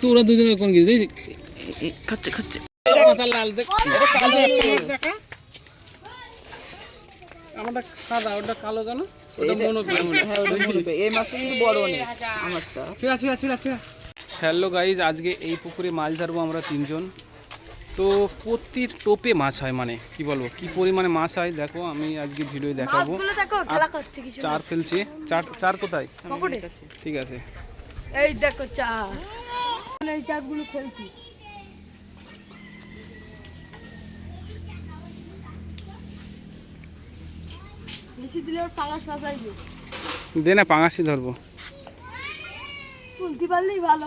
তো ওরা দুজনে কোন গেছে দেখছি খাচ্ছে খাচ্ছে। লাল দেখ। আমারটা সাদা ওটা কালো কেন ওটা মনে হ্যাঁ পড়ে। এই মাছটা কিন্তু বড় অনেক আমারটা। ছিড়া ছিড়া ছিড়া ছিড়া। হ্যালো গাইজ আজকে এই পুকুরে মাছ ধরবো আমরা তিনজন। তো প্রতি টোপে মাছ হয় মানে কি বলব? কি পরিমাণে মাছ হয়? দেখো আমি আজকে ভিডিও দেখাবো। মাছগুলো দেখো খেলা করছে কিছু চার ফেলছি। চার চার কোথায়? ঠিক আছে। এই দেখো চার। এই চারগুলো খেলছি বেশি দিলে ওর পাঙাশ ফাঁসাইবে দে না পাঙাশি ধরবো। তুলতে পারলেই ভালো।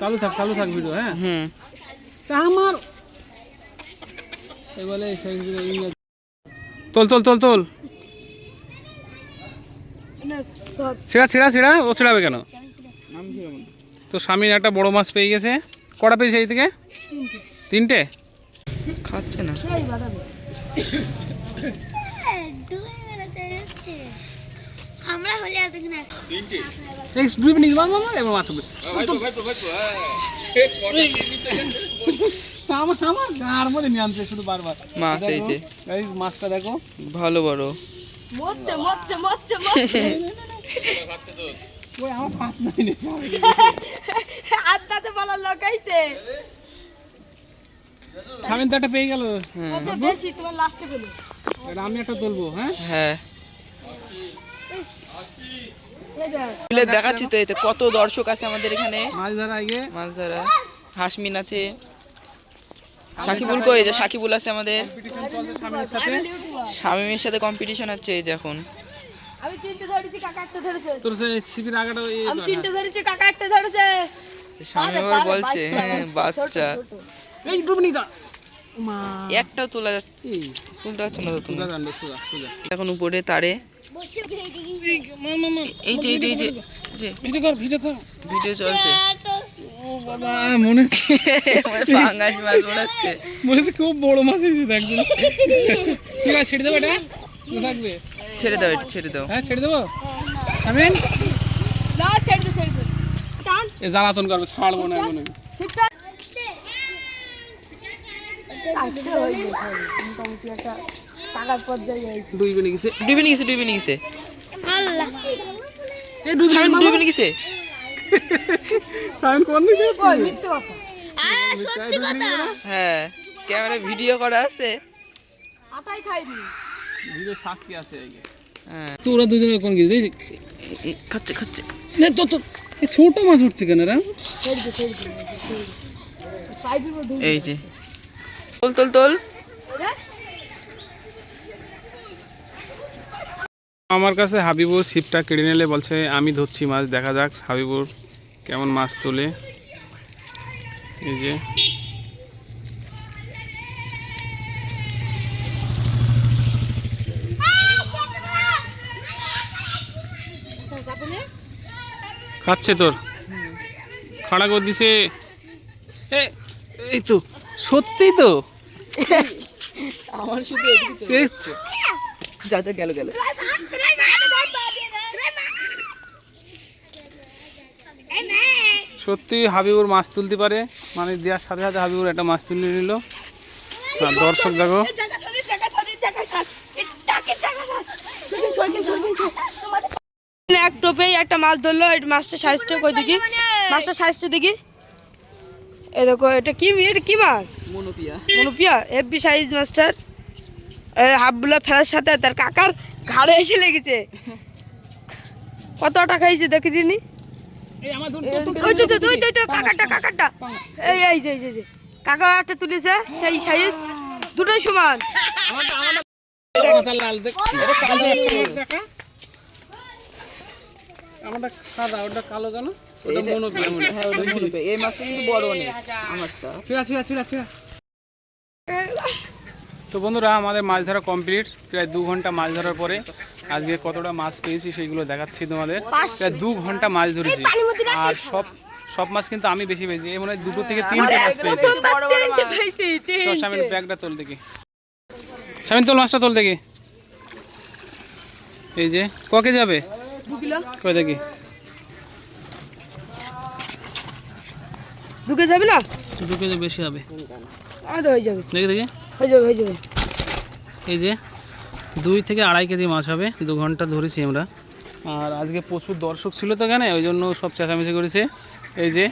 চালু থাক চালু থাক ভিডিও হ্যাঁ? হুম। তা আমার এবারে তোল তোল তোল তোল। ছিড়া ছিড়া ছিড়া? ও ছিড়াবে কেন। তো স্বামীর একটা বড় মাছ পেয়ে গেছে। কটা পেয়েছে এই থেকে? তিনটে? তিনটে খাচ্ছে না। সেই আমরা হলে এত কিনা এই দুই মিনিট মামা মামা এবার মাছ হবে। আমার আমার গার মধ্যে নিয়ে আনছে শুধু বারবার। মাছ এই যে। গাইস মাছটা দেখো। ভালো বড়। মরছে মরছে মরছে মরছে। ওই আমার পাত নাই। রে। আড্ডাতে বলা লাগাইছে স্বামীর তো একটা পেয়ে গেল। বেশি? তোমার লাস্টে পেল এটা আমি একটা তুলবো হ্যাঁ? হ্যাঁ। এই দেখ। তুলে দেখাচ্ছি তো এতে কত দর্শক আছে আমাদের এখানে। মাছ ধরা আগে। মাছ ধরা হাসমিন আছে সাকিবুল কই? যে সাকিবুল আছে আমাদের। স্বামীর সাথে। সাথে কম্পিটিশন হচ্ছে এই যে এখন। আমি তিনটে ধরেছি কাকা একটা ধরেছে। তোর সে শিবির আগাটা এই আমি তিনটে ধরেছি কাকা একটা ধরেছে। স্বামী আবার বলছে হ্যাঁ বাচ্চা এই ডুবনি দা মা। একটাও তোলা যাচ্ছে এই। তুলতে পারছ না তো তুমি? জানবে সুজা সুজা। এখন উপরে তারে। এই যে এই যে এই যে এই ভিডিও কর ভিডিও কর। ভিডিও চলছে। মনে পাঙ্গাস মাছ মনে হচ্ছে খুব বড় মাছ হয়েছে আছে ছেড়ে দেবো এটা থাকবে। ছেড়ে দাও এটা ছেড়ে দাও। হ্যাঁ ছেড়ে দেবো? আমিন? না ছেড়ে দে ছেড়ে দে টান এ জ্বালাতন করবে ছাড়বো না মনে আজকে হয়ে গেছে মোটামুটি একটা টাকার পর্যায়ে হয়েছে ডুইবে নিয়ে গেছে। ডুবে নিয়ে গেছে ডুবে নিয়ে গেছে। আল্লাহ। এই ডুইবে ডুবে নিয়ে গেছে। সাইন কোন দিকে ওই মিথ্যে কথা? আর সত্যি কথা। হ্যাঁ ক্যামেরা ভিডিও করা আছে। আটাই খাইনি। ভিডিও সাক্ষী আছে হ্যাঁ তো ওরা দুজনে কোন গেছে? খাচ্ছে খাচ্ছে। না তো তো ছোট মাছ উঠছে কেন রা? ছেড়ে দে ছেড়ে দে পাইপের মধ্যে এই যে। তোল তোল তোল। আমার কাছে হাবিবুর ছিপটা কেড়ে নিলে বলছে আমি ধরছি মাছ দেখা যাক হাবিবুর কেমন মাছ তোলে। এই যে। খাচ্ছে তোর। খাড়া করে দিছে। এই তো সত্যিই তো? আমার শুধু এ, যা যা গেল গেল। সত্যি হাবিবুর মাছ তুলতে পারে। মানে দেওয়ার সাথে সাথে হাবিবুর একটা মাছ তুলে নিল। দর্শক দেখো। এক টোপেই একটা মাছ ধরলো মাছটা সাইজটা কই দেখি? মাছটা সাইজটা দেখি। এই দেখো এটা কি এটা কি মাছ? মনোপিয়া। মনুপিয়া এফবি সাইজ মাছটার। হাফগুলো ফেলার সাথে তার কাকার ঘাড়ে এসে লেগেছে। কত টাকা হয়েছে দেখি দিনি তো কাকারটা কাকারটা। এই এই যে এই যে, এই যে। কাকা একটা তুলেছে সেই সাইজ দুটোই সমান। আমারটা সাদা ওটা কালো কেন ওটা হ্যাঁ ওটা এই মাছটা কিন্তু বড় অনেক আমারটা। ছিড়া ছিড়া ছিড়া ছিড়া। তো বন্ধুরা আমাদের মাছ ধরা কমপ্লিট প্রায় দু ঘণ্টা মাছ ধরার পরে আজকে কতটা মাছ পেয়েছি সেইগুলো দেখাচ্ছি তোমাদের। প্রায় দু ঘণ্টা মাছ ধরেছি। আর সব সব মাছ কিন্তু আমি বেশি পেয়েছি। এই মনে হয় দুটো থেকে তিনটে মাছ পেয়েছি। স্বামীর ব্যাগটা তোল দেখি। স্বামীন তোল মাছটা তোল দেখি। এই যে ককে যাবে? দুকে যাবে না? দুকে তো বেশি হবে। আদা হয়ে যাবে। দেখে দেখি। হয়ে যাবে হয়ে যাবে। এই যে দুই থেকে আড়াই কেজি মাছ হবে দু ঘণ্টা ধরেছি আমরা। আর আজকে প্রচুর দর্শক ছিল তো কেন ওই জন্য সব চেঁচামেচি করেছে। এই যে